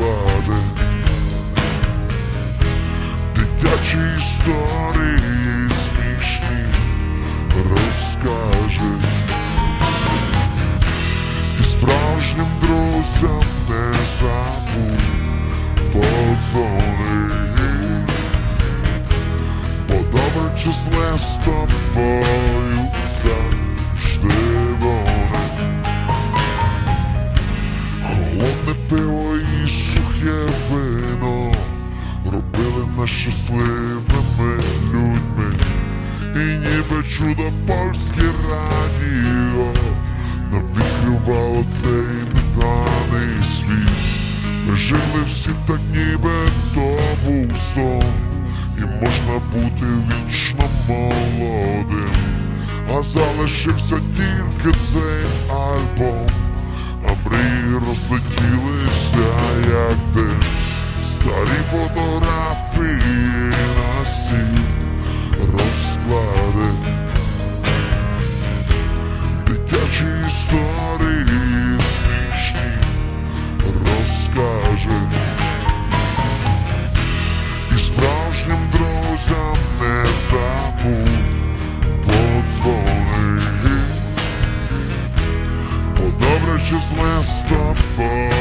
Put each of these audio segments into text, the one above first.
розклади. Дитячі історії смішні розкаже. І справжнім друзям не забудь позвони. Бо добре числе з тобою нас щасливими людьми. І ніби чудо польське радіо нам відкривало цей неданий світ. Ми жили всі так, ніби то був сон, і можна бути вічно молодим, а залишився тільки цей альбом, а мрії розлетілися, як дим старі фотографії на сіл розклади, дитячі історії смішні розкаже і справжнім друзям не забудь подзвони, бо добре щасливе з тобою.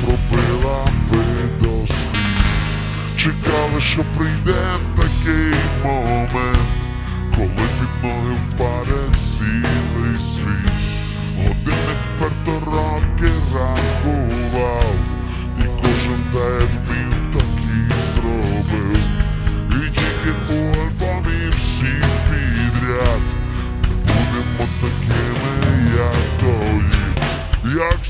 пробила би до слів що прийде такий момент, коли під ноги впаде цілий світ. Годинник вперто роки рахував, і кожен день він такий зробив. І тільки у альбомі всі підряд Будемо такими, як тоді. Як Як